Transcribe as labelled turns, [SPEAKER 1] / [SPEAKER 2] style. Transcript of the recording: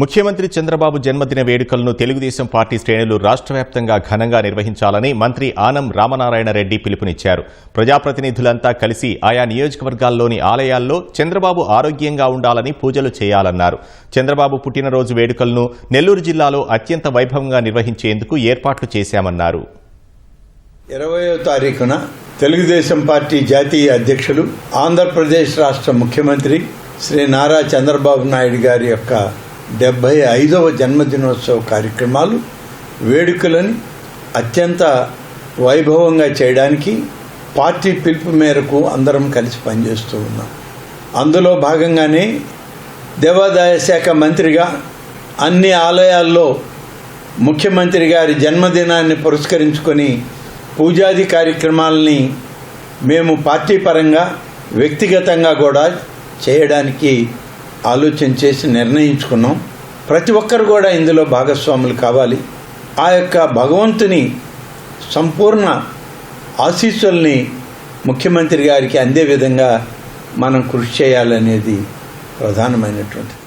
[SPEAKER 1] ముఖ్యమంత్రి చంద్రబాబు జన్మదిన వేడుకలను తెలుగుదేశం పార్టీ శ్రేణులు రాష్ట్ర వ్యాప్తంగా ఘనంగా నిర్వహించాలని మంత్రి ఆనం రామనారాయణ రెడ్డి పిలుపునిచ్చారు. ప్రజాప్రతినిధులంతా కలిసి ఆయా నియోజకవర్గాల్లోని ఆలయాల్లో చంద్రబాబు ఆరోగ్యంగా ఉండాలని పూజలు చేయాలన్నారు. చంద్రబాబు పుట్టినరోజు వేడుకలను నెల్లూరు జిల్లాలో అత్యంత వైభవంగా నిర్వహించేందుకు ఏర్పాట్లు చేశామన్నారు.
[SPEAKER 2] ఇరవయో తారీఖున తెలుగుదేశం పార్టీ జాతీయ అధ్యక్షులు ఆంధ్రప్రదేశ్ రాష్ట్ర ముఖ్యమంత్రి శ్రీ నారా చంద్రబాబు నాయుడు గారి యొక్క డెబ్భై ఐదవ జన్మదినోత్సవ కార్యక్రమాలు వేడుకలను అత్యంత వైభవంగా చేయడానికి పార్టీ పిలుపు మేరకు అందరం కలిసి పనిచేస్తూ ఉన్నాం. అందులో భాగంగానే దేవాదాయ శాఖ మంత్రిగా అన్ని ఆలయాల్లో ముఖ్యమంత్రి గారి జన్మదినాన్ని పురస్కరించుకొని పూజాది కార్యక్రమాలని మేము పార్టీ పరంగా వ్యక్తిగతంగా కూడా చేయడానికి ఆలోచన చేసి నిర్ణయించుకున్నాం. ప్రతి ఒక్కరు కూడా ఇందులో భాగస్వాములు కావాలి. ఆ యొక్క భగవంతుని సంపూర్ణ ఆశీస్సుల్ని ముఖ్యమంత్రి గారికి అందే విధంగా మనం కృషి చేయాలనేది ప్రధానమైనటువంటిది.